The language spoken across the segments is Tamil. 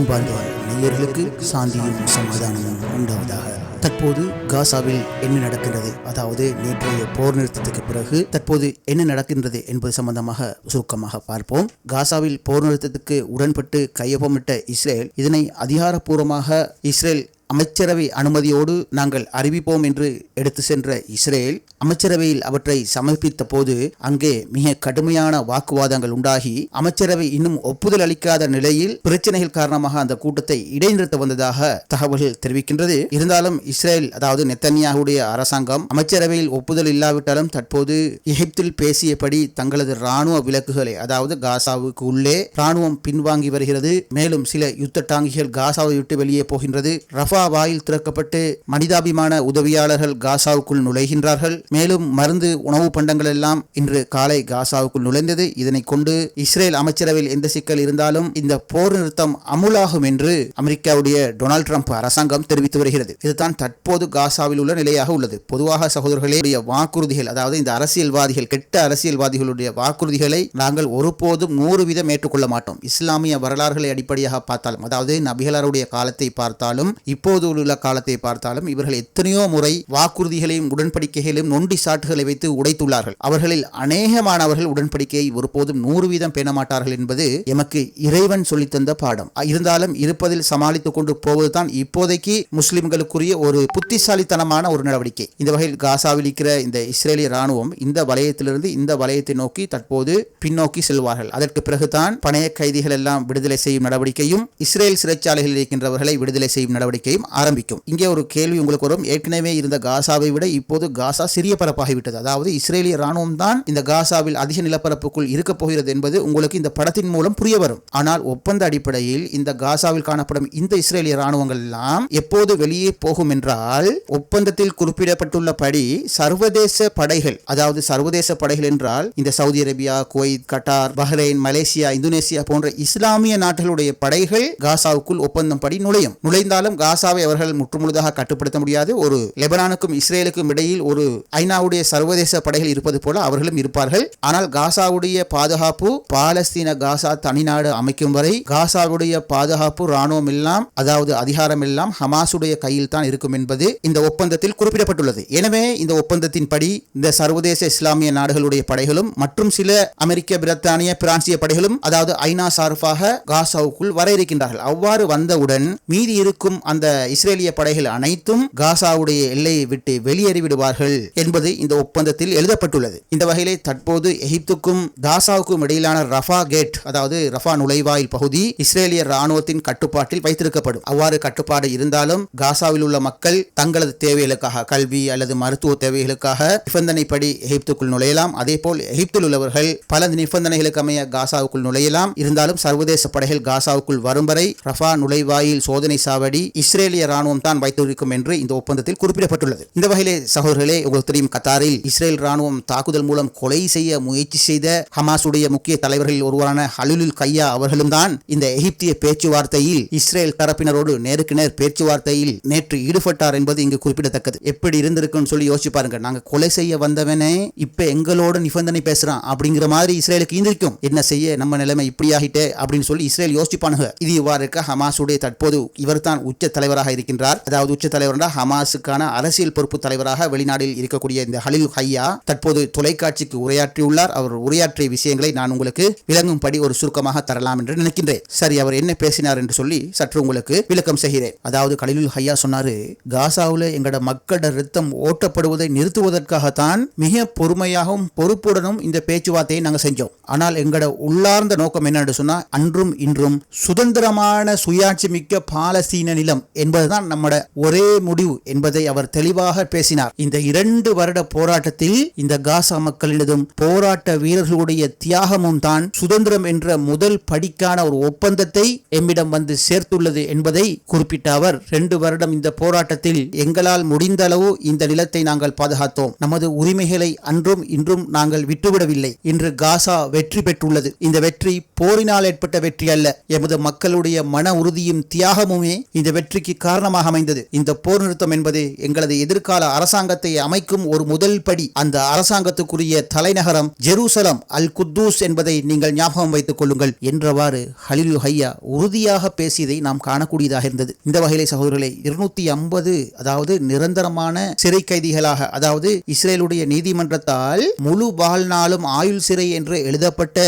அன்பார்ந்த நேயர்களுக்கு சாந்தியும் சமாதானமும் உண்டாவதாக. தற்போது காசாவில் என்ன நடக்கின்றது? அதாவது நேற்றைய போர் நிறுத்தத்துக்கு பிறகு தற்போது என்ன நடக்கின்றது என்பது சம்பந்தமாக சுருக்கமாக பார்ப்போம். காசாவில் போர் நிறுத்தத்துக்கு உடன்பட்டு கையொப்பமிட்ட இஸ்ரேல் இதனை அதிகாரப்பூர்வமாக இஸ்ரேல் அமைச்சரவை அனுமதியோடு நாங்கள் அறிவிப்போம் என்று எடுத்து சென்ற இஸ்ரேல் அமைச்சரவையில் அவற்றை சமர்ப்பித்த போது அங்கே மிக கடுமையான வாக்குவாதங்கள் உண்டாகி அமைச்சரவை இன்னும் ஒப்புதல் அளிக்காத நிலையில் பிரச்சனைகள் காரணமாக அந்த கூட்டத்தை இடைநிறுத்த வந்ததாக தகவல்கள் தெரிவிக்கின்றது. இருந்தாலும் இஸ்ரேல் அதாவது நெத்தன்யாவுடைய அரசாங்கம் அமைச்சரவையில் ஒப்புதல் இல்லாவிட்டாலும் தற்போது எகிப்தில் பேசியபடி தங்களது ராணுவ விலக்குகளை அதாவது காசாவுக்கு உள்ளே ராணுவம் பின்வாங்கி வருகிறது. மேலும் சில யுத்த டாங்கிகள் காசாவை விட்டு வெளியே போகின்றது. ரஃபா வாயில் திறக்கப்பட்டு மனிதாபிமான உதவியாளர்கள் காசாவுக்குள் நுழைகின்றார்கள். மேலும் மருந்து உணவு பண்டங்கள் எல்லாம் இன்று காலை காசாவுக்குள் நுழைந்தது. இதனை கொண்டு இஸ்ரேல் அமைச்சரவையில் எந்த சிக்கல் இருந்தாலும் இந்த போர் நிறுத்தம் அமுலாகும் என்று அமெரிக்காவுடைய டொனால்டு ட்ரம்ப் அரசாங்கம் தெரிவித்து வருகிறது. இதுதான் தற்போது காசாவில் உள்ள நிலையாக உள்ளது. பொதுவாக சகோதரர்களுடைய வாக்குறுதிகள் அதாவது இந்த அரசியல்வாதிகள் கெட்ட அரசியல்வாதிகளுடைய வாக்குறுதிகளை நாங்கள் ஒருபோதும் நூறு வீதம் ஏற்றுக்கொள்ள மாட்டோம். இஸ்லாமிய வரலாறுகளை அடிப்படையாக பார்த்தாலும் அதாவது நபிகளாருடைய காலத்தை பார்த்தாலும் இப்போது உள்ள காலத்தை பார்த்தாலும் இவர்கள் எத்தனையோ முறை வாக்குறுதிகளையும் உடன்படிக்கைகளையும் நொண்டி சாட்டுகளை வைத்து உடைத்துள்ளார்கள். அவர்களில் அநேகமானவர்கள் உடன்படிக்கையை ஒருபோதும் நூறு வீதம் பேணமாட்டார்கள் என்பது எமக்கு இறைவன் சொல்லித்தந்த பாடம். இருந்தாலும் இருப்பதில் சமாளித்துக் கொண்டு போவதுதான் இப்போதைக்கு முஸ்லிம்களுக்குரிய ஒரு புத்திசாலித்தனமான ஒரு நடவடிக்கை. இந்த வகையில் காசாவில் இருக்கிற இந்த இஸ்ரேலிய ராணுவம் இந்த வலயத்திலிருந்து இந்த வலயத்தை நோக்கி தற்போது பின்னோக்கி செல்வார்கள். அதற்கு பிறகுதான் பணைய கைதிகள் எல்லாம் விடுதலை செய்யும் நடவடிக்கையும் இஸ்ரேல் சிறைச்சாலைகளில் இருக்கின்றவர்களை விடுதலை செய்யும் நடவடிக்கை நடவடிக்கையும் ஆரம்பிக்கும். இங்கே ஒரு கேள்வி உங்களுக்கு வரும். ஏற்கனவே இருந்த காசாவை விட இப்போது காசா சிறிய பரப்பாகிவிட்டது அதாவது இஸ்ரேலிய ராணுவம் தான் இந்த காசாவில் அதிக நிலப்பரப்புக்குள் இருக்கப் போகிறது என்பது உங்களுக்கு இந்த படத்தின் மூலம் புரிய வரும். ஆனால் ஒப்பந்த அடிப்படையில் இந்த காசாவில் காணப்படும் இந்த இஸ்ரேலிய ராணுவங்கள் எல்லாம் எப்போது வெளியே போகும் என்றால் ஒப்பந்தத்தில் குறிப்பிடப்பட்டுள்ளபடி சர்வதேச படைகள் அதாவது சர்வதேச படைகள் என்றால் இந்த Saudi Arabia Kuwait Qatar Bahrain Malaysia Indonesia போன்ற இஸ்லாமிய நாடுகளுடைய படைகள் காசாவுக்குள் ஒப்பந்தம் படி நுழையும். நுழைந்தாலும் காசா காசாவை அவர்கள் முற்றுமுழுதாக கட்டுப்படுத்த முடியாது. ஒரு லெபனானுக்கும் இஸ்ரேலுக்கும் இடையில் ஒரு ஐநாவுடைய சர்வதேச படைகள் இருப்பது போல அவர்களும் இருப்பார்கள். ஆனால் காசாவுடைய பாதுகாப்பு பாலஸ்தீன காசா தனிநாடு அமைக்கும் வரை காசாவுடைய பாதுகாப்பு ராணுவம் எல்லாம் அதாவது அதிகாரம் எல்லாம் ஹமாசுடைய கையில் தான் இருக்கும் என்பது இந்த ஒப்பந்தத்தில் குறிப்பிடப்பட்டுள்ளது. எனவே இந்த ஒப்பந்தத்தின்படி இந்த சர்வதேச இஸ்லாமிய நாடுகளுடைய படைகளும் மற்றும் சில அமெரிக்க பிரித்தானிய பிரான்சிய படைகளும் அதாவது ஐநா சார்பாக காசாவுக்குள் வர இருக்கின்றார்கள். அவ்வாறு வந்தவுடன் மீதி இருக்கும் அந்த இஸ்ரேலிய படைகள் அனைத்தும் காசாவுடைய எல்லையை விட்டு வெளியேறிவிடுவார்கள் என்பது இந்த ஒப்பந்தத்தில் எழுதப்பட்டுள்ளது. இந்த வகையிலே தற்போது எகிப்துக்கும் காசாவுக்கும் இடையிலான ரஃபா கேட் அதாவது ரஃபா நுழைவாயில் பகுதி இஸ்ரேலிய ராணுவத்தின் கட்டுப்பாட்டில் வைத்திருக்கப்படும். அவ்வாறு கட்டுப்பாடு இருந்தாலும் காசாவில் உள்ள மக்கள் தங்களது தேவைகளுக்காக கல்வி அல்லது மருத்துவ தேவைகளுக்காக நிபந்தனைப்படி எகிப்துக்குள் நுழையலாம். அதேபோல் எகிப்தில் உள்ளவர்கள் பல நிபந்தனைகளுக்கு அமைய காசாவுக்குள் நுழையலாம். இருந்தாலும் சர்வதேச படைகள் காசாவுக்குள் வரும் வரை ரஃபா நுழைவாயில் சோதனை சாவடி இஸ்ரேலிய ராணுவம் தான் வைத்திருக்கும் என்று இந்த ஒப்பந்தத்தில் குறிப்பிடப்பட்டுள்ளது. இந்த வகையிலே சகோதரர்களே உங்களுக்கு தெரியும் கத்தாரில் இஸ்ரேல் ராணுவம் தாக்குதல் மூலம் கொலை செய்ய முயற்சி செய்த ஹமாஸுடைய முக்கிய தலைவர்களில் ஒருவரான ஹலுலுல் கையா அவர்களும் தான் இந்த எகிப்திய பேச்சுவார்த்தையில் இஸ்ரேல் தரப்பினரோடு நேருக்கு நேர் பேச்சுவார்த்தையில் நேற்று ஈடுபட்டார் என்பது இங்கு குறிப்பிடத்தக்கது. எப்படி இருந்திருக்குன்னு சொல்லி யோசிச்சு பாருங்க நாங்க கொலை செய்ய வந்தவனே இப்ப எங்களோட நிபந்தனை பேசுறான் அப்படிங்கிற மாதிரி இஸ்ரேலுக்கு இருந்திருக்கும். என்ன செய்ய நம்ம நிலைமை இப்படி ஆகிட்டே அப்படின்னு சொல்லி இஸ்ரேல் யோசிப்பானுங்க இது இவ்வாறு இருக்க ஹமாஸுடைய தற்போது இவர் தான் உச்ச தலைவர் தலைவராக இருக்கின்றார். அதாவது உச்ச தலைவர் ஹமாஸுக்கான அரசியல் பொறுப்பு தலைவராக வெளிநாட்டில் இருக்கக்கூடிய இந்த ஹலில் ஹையா தற்போது தொலைக்காட்சிக்கு உரையாற்றியுள்ளார். அவர் உரையாற்றிய விஷயங்களை நான் உங்களுக்கு விளங்கும்படி ஒரு சுருக்கமாக தரலாம் என்று நினைக்கின்றேன். சரி அவர் என்ன பேசினார் என்று சொல்லி சற்று உங்களுக்கு விளக்கம் செய்கிறேன். அதாவது கலிலுல் ஹையா சொன்னாரு காசாவில் எங்களோட மக்களோட ரத்தம் ஓட்டப்படுவதை நிறுத்துவதற்காகத்தான் மிக பொறுமையாகவும் பொறுப்புடனும் இந்த பேச்சுவார்த்தையை நாங்கள் செஞ்சோம். ஆனால் எங்களோட உள்ளார்ந்த நோக்கம் என்னன்னு சொன்னா அன்றும் இன்றும் சுதந்திரமான சுயாட்சி மிக்க பாலஸ்தீன நிலம் என்பதுதான் நம்மட ஒரே முடிவு என்பதை அவர் தெளிவாக பேசினார். இந்த இரண்டு வருட போராட்டத்தில் இந்த காசா மக்களினதும் போராட்ட வீரர்களுடைய தியாகமும் தான் சுதந்திரம் என்ற முதல் படிக்கான ஒரு ஒப்பந்தத்தை எம்மிடம் வந்து சேர்த்துள்ளது என்பதை குறிப்பிட்ட அவர் ரெண்டு வருடம் இந்த போராட்டத்தில் எங்களால் முடிந்த அளவு இந்த நிலத்தை நாங்கள் பாதுகாத்தோம். நமது உரிமைகளை அன்றும் இன்றும் நாங்கள் விட்டுவிடவில்லை. இன்று காசா வெற்றி பெற்றுள்ளது. இந்த வெற்றி போரினால் ஏற்பட்ட வெற்றி அல்ல. எமது மக்களுடைய மன உறுதியும் தியாகமுமே இந்த வெற்றிக்கு வெற்றிக்கு காரணமாக அமைந்தது. இந்த போர் நிறுத்தம் என்பது எங்களது எதிர்கால அரசாங்கத்தை அமைக்கும் ஒரு முதல் படி. அந்த அரசாங்கத்துக்குரிய தலைநகரம் ஜெருசலம் அல் குத்தூஸ் என்பதை நீங்கள் ஞாபகம் வைத்துக் கொள்ளுங்கள் என்றவாறு ஹலில் ஹையா உறுதியாக பேசியதை நாம் காணக்கூடியதாக இருந்தது. இந்த வகையிலே சகோதரர்களே இருநூத்தி ஐம்பது அதாவது நிரந்தரமான சிறை கைதிகளாக அதாவது இஸ்ரேலுடைய நீதிமன்றத்தால் முழு வாழ்நாளும் ஆயுள் சிறை என்று எழுதப்பட்ட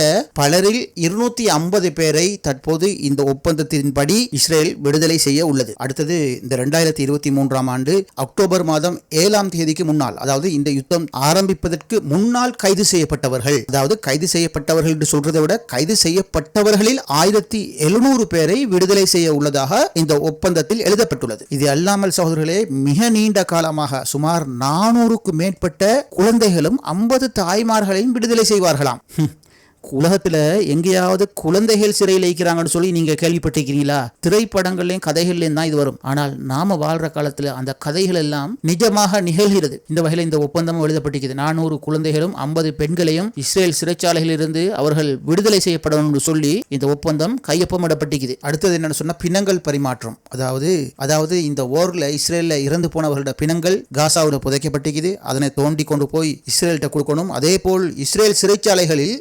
பலரில் இருநூத்தி ஐம்பது பேரை தற்போது இந்த ஒப்பந்தத்தின்படி இஸ்ரேல் விடுதலை செய்ய உள்ளது. அடுத்தது இந்த ரெண்டாயிரத்தி இருபத்தி மூன்றாம் ஆண்டு அக்டோபர் மாதம் ஏழாம் தேதிக்கு முன்னால் அதாவது இந்த யுத்தம் ஆரம்பிப்பதற்கு முன்னால் கைது செய்யப்பட்டவர்கள் அதாவது கைது செய்யப்பட்டவர்கள் என்று சொல்றதை விட கைது செய்யப்பட்டவர்களில் ஆயிரத்தி எழுநூறு பேரை விடுதலை செய்ய உள்ளதாக இந்த ஒப்பந்தத்தில் எழுதப்பட்டுள்ளது. இது அல்லாமல் சகோதரர்களே மிக நீண்ட காலமாக சுமார் நானூறுக்கு மேற்பட்ட குழந்தைகளும் ஐம்பது தாய்மார்களையும் விடுதலை செய்வார்களாம். உலகத்துல எங்கேயாவது குழந்தைகள் சிறையில் வைக்கிறாங்கன்னு சொல்லி நீங்க கேள்விப்பட்டிருக்கிறீங்களா? திரைப்படங்கள்லையும் கதைகள்லையும் தான் இது வரும். ஆனால் நாம வாழ்ற காலத்துல அந்த கதைகள் எல்லாம் நிஜமாக நிகழ்கிறது. இந்த வகையில் இந்த ஒப்பந்தமும் எழுதப்பட்டிருக்கிறது நானூறு குழந்தைகளும் ஐம்பது பெண்களையும் இஸ்ரேல் சிறைச்சாலைகளில் இருந்து அவர்கள் விடுதலை செய்யப்படணும்னு சொல்லி இந்த ஒப்பந்தம் கையொப்பமிடப்பட்டிருக்குது. அடுத்தது என்னன்னு சொன்னா பிணங்கள் பரிமாற்றம். அதாவது அதாவது இந்த ஓர்ல இஸ்ரேல்ல இறந்து போனவர்களோட பிணங்கள் காசாவில் புதைக்கப்பட்டிருக்குது. அதனை தோண்டி கொண்டு போய் இஸ்ரேல்கிட்ட கொடுக்கணும். அதே போல் இஸ்ரேல் சிறைச்சாலைகளில்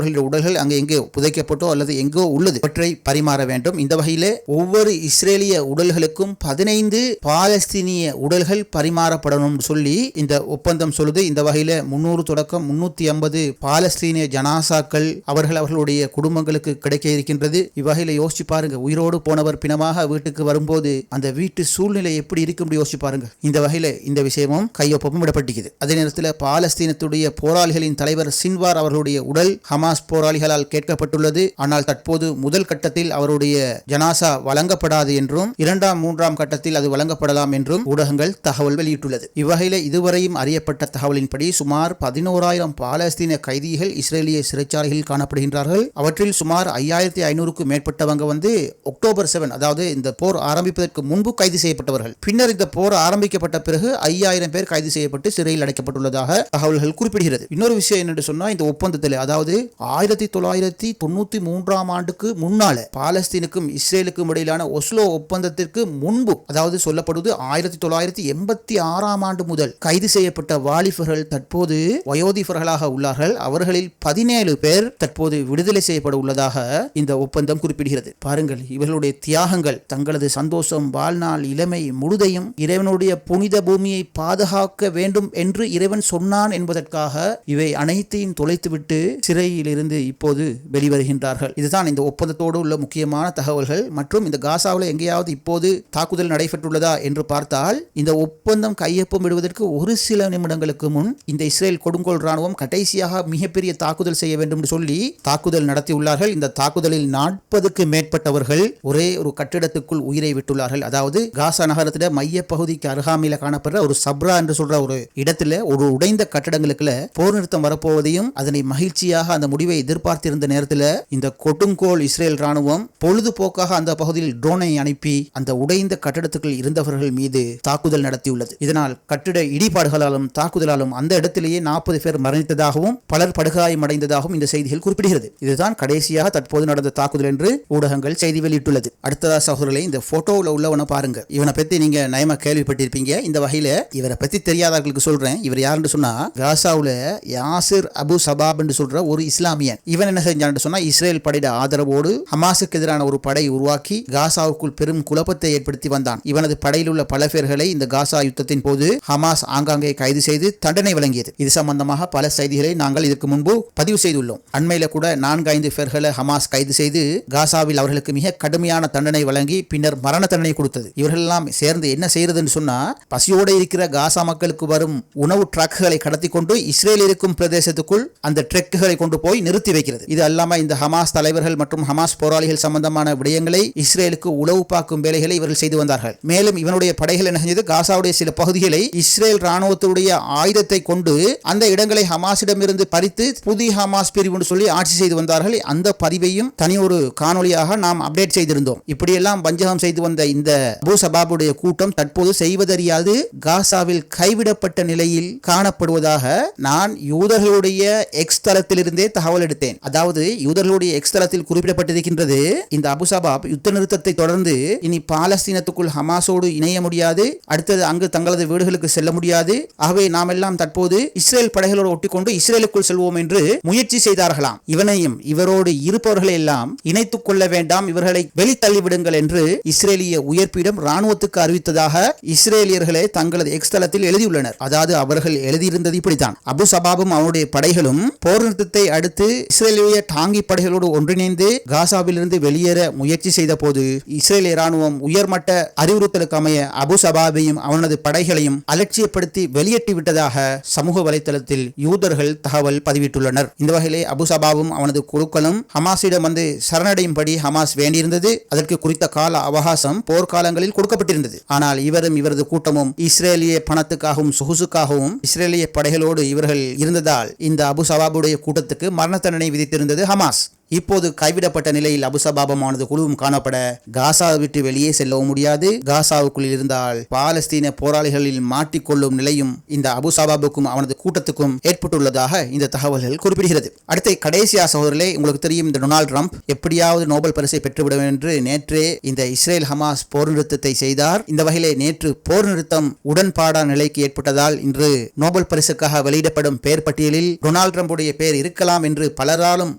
மரணித்தவர்களுடைய உடல்கள் அங்கே எங்கே புதைக்கப்பட்டோ அல்லது எங்கோ உள்ளது. அவற்றை பரிமாற வேண்டும். இந்த வகையிலே ஒவ்வொரு இஸ்ரேலிய உடல்களுக்கும் பதினைந்து பாலஸ்தீனிய உடல்கள் பரிமாறப்படணும் சொல்லி இந்த ஒப்பந்தம் சொல்லுது. இந்த வகையில முன்னூறு தொடக்கம் முன்னூத்தி ஐம்பது பாலஸ்தீனிய ஜனாசாக்கள் அவர்கள் அவர்களுடைய குடும்பங்களுக்கு கிடைக்க இருக்கின்றது. இவ்வகையில யோசிச்சு பாருங்க. உயிரோடு போனவர் பிணமாக வீட்டுக்கு வரும்போது அந்த வீட்டு சூழ்நிலை எப்படி இருக்கும் யோசிச்சு பாருங்க. இந்த வகையில இந்த விஷயமும் கையொப்பமும் விடப்பட்டிருக்குது. அதே நேரத்தில் பாலஸ்தீனத்துடைய போராளிகளின் தலைவர் சின்வார் அவர்களுடைய உடல் ஹமா ஹமாஸ் போராளிகளால் கேட்கப்பட்டுள்ளது. ஆனால் தற்போது முதல் கட்டத்தில் அவருடைய ஜனாசா வழங்கப்படாது என்றும் இரண்டாம் மூன்றாம் கட்டத்தில் அது வழங்கப்படலாம் என்றும் ஊடகங்கள் தகவல் வெளியிட்டுள்ளது. இவ்வகையில் இதுவரையும் அறியப்பட்ட தகவலின்படி சுமார் பதினோராயிரம் பாலஸ்தீன கைதிகள் இஸ்ரேலிய சிறைச்சாலைகளில் காணப்படுகின்றார்கள். அவற்றில் சுமார் ஐயாயிரத்தி ஐநூறுக்கும் மேற்பட்டவங்க வந்து அக்டோபர் செவன் அதாவது இந்த போர் ஆரம்பிப்பதற்கு முன்பு கைது செய்யப்பட்டவர்கள். பின்னர் இந்த போர் ஆரம்பிக்கப்பட்ட பிறகு ஐயாயிரம் பேர் கைது செய்யப்பட்டு சிறையில் அடைக்கப்பட்டுள்ளதாக தகவல்கள் குறிப்பிடுகிறது. இன்னொரு விஷயம் என்னென்று சொன்னால் இந்த ஒப்பந்தத்தில் அதாவது ஆயிரத்தி தொள்ளாயிரத்தி தொண்ணூற்றி மூன்றாம் ஆண்டுக்கு முன்னால பாலஸ்தீனுக்கும் இஸ்ரேலுக்கும் இடையிலான ஒஸ்லோ ஒப்பந்தத்திற்கு முன்பு அதாவது சொல்லப்படுவது ஆயிரத்தி தொள்ளாயிரத்தி எண்பத்தி ஆறாம் ஆண்டு முதல் கைது செய்யப்பட்ட வாலிபர்கள் தற்போது வயோதிபர்களாக உள்ளார்கள். அவர்களில் பதினேழு பேர் தற்போது விடுதலை செய்யப்பட உள்ளதாக இந்த ஒப்பந்தம் குறிப்பிடுகிறது. பாருங்கள் இவர்களுடைய தியாகங்கள் தங்களது சந்தோஷம் வாழ்நாள் இளமை முழுதையும் இறைவனுடைய புனித பூமியை பாதுகாக்க வேண்டும் என்று இறைவன் சொன்னான் என்பதற்காக இவை அனைத்தையும் தொலைத்துவிட்டு சிறையில் இருந்து இப்போது வெளிவருகின்றார்கள். இதுதான் இந்த ஒப்பந்தத்தோடு உள்ள முக்கியமான தகவல்கள். மற்றும் இந்த காசாவில் எங்கேயாவது இப்போது தாக்குதல் நடைபெற்றுள்ளதா என்று பார்த்தால் இந்த ஒப்பந்தம் கையொப்பம் விடுவதற்கு ஒரு சில நிமிடங்களுக்கு முன் இந்த இஸ்ரேல் கொடுங்கோல் ராணுவம் கடைசியாக மிகப்பெரிய தாக்குதல் செய்ய வேண்டும் என்று சொல்லி தாக்குதல் நடத்தியுள்ளார்கள். இந்த தாக்குதலில் நாற்பதுக்கு மேற்பட்டவர்கள் ஒரே ஒரு கட்டிடத்துக்குள் உயிரை விட்டுள்ளார்கள். அதாவது காசா நகரத்துல மைய பகுதிக்கு அருகாமையில் காணப்படுற ஒரு சப்ரா என்று சொல்ற ஒரு இடத்துல ஒரு உடைந்த கட்டடங்களுக்குள்ள போர் நிறுத்தம் வரப்போவதையும் அதனை மகிழ்ச்சியாக அந்த முடிவை எதிர்பார்த்திருந்த நேரத்தில் இந்த கொடுங்கோல் இஸ்ரேல் ராணுவம் பொழுதுபோக்காக அந்த பகுதியில் ட்ரோனை அனுப்பி அந்த உடைந்த கட்டடத்துக்குள் இருந்தவர்கள் மீது தாக்குதல் நடத்தியுள்ளது. இதனால் கட்டிட இடிபாடுகளாலும் தாக்குதலாலும் அந்த இடத்திலேயே நாற்பது பேர் மரணித்ததாகவும் பலர் படுகாயமடைந்ததாகவும் இந்த செய்திகள் குறிப்பிடுகிறது. இதுதான் கடைசியாக தற்போது நடந்த தாக்குதல் என்று ஊடகங்கள் செய்தி வெளியிட்டுள்ளது. அடுத்ததா சகோதரர்களை இந்த போட்டோவில் உள்ளவனை பாருங்க. இவனை பத்தி நீங்க நயமா கேள்விப்பட்டிருப்பீங்க. இந்த வகையில இவரை பத்தி தெரியாதவர்களுக்கு சொல்றேன். இவர் யாருன்னு சொன்னா காசாவில் யாசிர் அபு சபாப் என்று சொல்ற ஒரு இஸ்லாம் இஸ்லாமியன். இவன் என்ன செஞ்சான்னு சொன்னா இஸ்ரேல் படையிட ஆதரவோடு ஹமாஸுக்கு எதிரான ஒரு படை உருவாக்கி காசாவுக்குள் பெரும் குழப்பத்தை ஏற்படுத்தி வந்தான். இவனது படையில் உள்ள பல பேர்களை இந்த காசா யுத்தத்தின் போது ஹமாஸ் ஆங்காங்கே கைது செய்து தண்டனை வழங்கியது. இது சம்பந்தமாக பல செய்திகளை நாங்கள் இதற்கு முன்பு பதிவு செய்துள்ளோம். அண்மையில கூட நான்கு ஐந்து பேர்களை ஹமாஸ் கைது செய்து காசாவில் அவர்களுக்கு மிக கடுமையான தண்டனை வழங்கி பின்னர் மரண தண்டனை கொடுத்தது. இவர்கள் எல்லாம் சேர்ந்து என்ன செய்யறதுன்னு சொன்னா பசியோடு இருக்கிற காசா மக்களுக்கு வரும் உணவு ட்ரக்குகளை கடத்தி கொண்டு இஸ்ரேல் இருக்கும் பிரதேசத்துக்குள் அந்த ட்ரக்குகளை கொண்டு போய் நிறுத்தி வைக்கிறது. இது அல்லாம இந்த ஹமாஸ் தலைவர்கள் மற்றும் ஹமாஸ் போராளிகள் சம்பந்தமான விடயங்களை இஸ்ரேலுக்கு உளவு பார்க்கும் வேலைகளை இவர்கள் செய்து வந்தார்கள். மேலும் இவனுடைய படைகள் என்ன செஞ்சது? காசாவுடைய சில பகுதிகளை இஸ்ரேல் ராணுவத்துடைய ஆயுதத்தை கொண்டு அந்த இடங்களை ஹமாஸிடமிருந்து பறித்து புதிய ஹமாஸ் பிரிவு சொல்லி ஆட்சி செய்து வந்தார்கள். அந்த பதிவையும் தனி ஒரு காணொளியாக நாம் அப்டேட் செய்திருந்தோம். இப்படியெல்லாம் வஞ்சகம் செய்து வந்த இந்த பூ சபாபுடைய கூட்டம் தற்போது செய்வதறியாது. காசாவில் கைவிடப்பட்ட நிலையில் காணப்படுவதாக நான் யூதர்களுடைய எக்ஸ் தளத்திலிருந்தே தகவல் எடுத்தேன். அதாவது யூதர்களுடைய எக்ஸ்தலத்தில் குறிப்பிடப்பட்டிருக்கின்றது இந்த அபுசபாப் யுத்த நிறுத்தத்தை தொடர்ந்து இனி பாலஸ்தீனத்துக்குள் ஹமாஸோடு இணைய முடியாது அடுத்தது அங்கு தங்களது வீடுகளுக்கு செல்ல முடியாது. ஆகவே நாம் எல்லாம் தற்போது இஸ்ரேல் படைகளோடு ஒட்டிக்கொண்டு இஸ்ரேலுக்குள் செல்வோம் என்று முயற்சி செய்தார்களாம். இவனையும் இவரோடு இருப்பவர்களை எல்லாம் இணைத்துக் கொள்ள வேண்டாம் இவர்களை வெளித்தள்ளிவிடுங்கள் என்று இஸ்ரேலிய உயர்ப்பிடம் ராணுவத்துக்கு அறிவித்ததாக இஸ்ரேலியர்களே தங்களது எக்ஸ்தலத்தில் எழுதியுள்ளனர். அதாவது அவர்கள் எழுதியிருந்தது இப்படித்தான். அபு சபாபும் அவனுடைய படைகளும் போர் நிறுத்தத்தை அடுத்து இஸ்ரேலிய டாங்கி படைகளோடு ஒன்றிணைந்து காசாவிலிருந்து வெளியேற முயற்சி செய்த போது இஸ்ரேலிய ராணுவம் உயர்மட்ட அறிவுறுத்தலுக்கு அமைய அபு சபாபையும் அவனது படைகளையும் அலட்சியப்படுத்தி வெளியேற்றி விட்டதாக சமூக வலைதளத்தில் யூதர்கள் தகவல் பதிவிட்டுள்ளனர். இந்த வகையிலே அபு சபாவும் அவனது குழுக்களும் ஹமாஸிடம் வந்து சரணடையும்படி ஹமாஸ் வேண்டியிருந்தது. அதற்கு குறித்த கால அவகாசம் போர்க்காலங்களில் கொடுக்கப்பட்டிருந்தது. ஆனால் இவரும் இவரது கூட்டமும் இஸ்ரேலிய பணத்துக்காகவும் சொகுசுக்காகவும் இஸ்ரேலிய படைகளோடு இவர்கள் இருந்ததால் இந்த அபு சபாபுடைய கூட்டத்துக்கு மரண தண்டனை விதித்திருந்தது ஹமாஸ். இப்போது கைவிடப்பட்ட நிலையில் அபுசபாபமானது குழுவும் காணப்பட காசா விட்டு வெளியே செல்லவும் முடியாது. காசாவுக்குள் இருந்தால் பாலஸ்தீன போராளிகளில் மாட்டிக்கொள்ளும் நிலையும் இந்த அபுசபாபுக்கும் அவனது கூட்டத்துக்கும் ஏற்பட்டுள்ளதாக இந்த தகவல்கள் குறிப்பிடுகிறது. அடுத்த கடைசியா சகோதரர்களே உங்களுக்கு தெரியும் இந்த டொனால்ட் ட்ரம்ப் எப்படியாவது நோபல் பரிசை பெற்றுவிடும் என்று நேற்றே இந்த இஸ்ரேல் ஹமாஸ் போர் நிறுத்தத்தை செய்தார். இந்த வகையிலே நேற்று போர் நிறுத்தம் உடன்பாடா நிலைக்கு ஏற்பட்டதால் இன்று நோபல் பரிசுக்காக வெளியிடப்படும் பெயர் பட்டியலில் டொனால்டு ட்ரம்புடைய பெயர் இருக்கலாம் என்று பலராலும்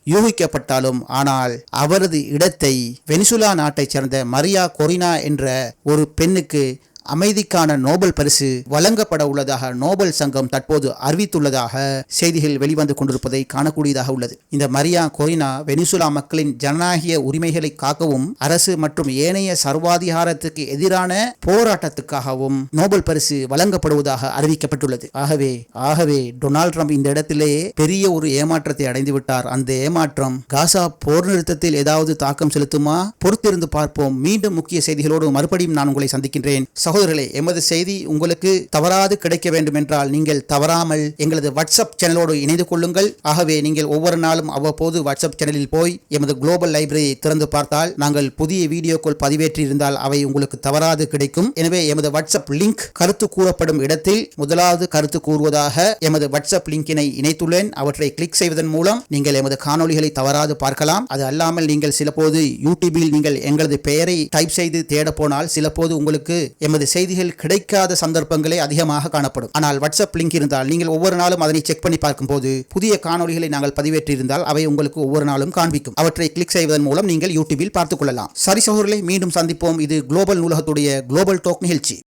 இருந்தாலும் ஆனால் அவரது இடத்தை வெனிசுலா நாட்டைச் சேர்ந்த மரியா கொரினா என்ற ஒரு பெண்ணுக்கு அமைதிக்கான நோபல் பரிசு வழங்கப்பட உள்ளதாக நோபல் சங்கம் தற்போது அறிவித்துள்ளதாக செய்திகள் வெளிவந்து கொண்டிருப்பதை காணக்கூடியதாக உள்ளது. இந்த மரியா கொரினா வெனிசுலா மக்களின் ஜனநாயக உரிமைகளை காக்கவும் அரசு மற்றும் ஏனைய சர்வாதிகாரத்துக்கு எதிரான போராட்டத்துக்காகவும் நோபல் பரிசு வழங்கப்படுவதாக அறிவிக்கப்பட்டுள்ளது. ஆகவே ஆகவே டொனால்ட் ட்ரம்ப் இந்த இடத்திலே பெரிய ஒரு ஏமாற்றத்தை அடைந்து விட்டார் அந்த ஏமாற்றம் காசா போர் நிறுத்தத்தில் ஏதாவது தாக்கம் செலுத்துமா? பொறுத்திருந்து பார்ப்போம். மீண்டும் முக்கிய செய்திகளோடு மறுபடியும் நான் உங்களை சந்திக்கின்றேன். சகோதரர்களே எமது செய்தி உங்களுக்கு தவறாது கிடைக்க வேண்டும் என்றால் நீங்கள் தவறாமல் எங்களது வாட்ஸ்அப் சேனலோடு இணைந்து கொள்ளுங்கள். ஆகவே நீங்கள் ஒவ்வொரு நாளும் அவ்வப்போது வாட்ஸ்அப் சேனலில் போய் எமது குளோபல் லைப்ரரியை திறந்து பார்த்தால் நாங்கள் புதிய வீடியோக்கள் பதிவேற்றி இருந்தால் அவை உங்களுக்கு தவறாது கிடைக்கும். எனவே எமது வாட்ஸ்அப் லிங்க் கருத்து கூறப்படும் இடத்தில் முதலாவது கருத்து கூறுவதாக எமது வாட்ஸ்அப் லிங்கினை இணைத்துள்ளேன். அவற்றை கிளிக் செய்வதன் மூலம் நீங்கள் எமது காணொளிகளை தவறாது பார்க்கலாம். அது அல்லாமல் நீங்கள் சிலபோது யூடியூபில் நீங்கள் எங்களது பெயரை டைப் செய்து தேட போனால் சிலபோது உங்களுக்கு எமது செய்திகள் கிடைக்காத சந்தர்ப்பங்களே அதிகமாக காணப்படும். ஆனால் வாட்ஸ்அப் லிங்க் இருந்தால் நீங்கள் ஒவ்வொரு நாளும் அதனை செக் பண்ணி பார்க்கும்போது புதிய காணொளிகளை நாங்கள் பதிவேற்றிருந்தால் அவை உங்களுக்கு ஒவ்வொரு நாளும் காண்பிக்கும். அவற்றை கிளிக் செய்வதன் மூலம் நீங்கள் யூடியூபில் பார்த்துக் கொள்ளலாம். சரி சகோதரர்களை மீண்டும் சந்திப்போம். இது குளோபல் நூலகத்துடைய குளோபல் டோக் நிகழ்ச்சி.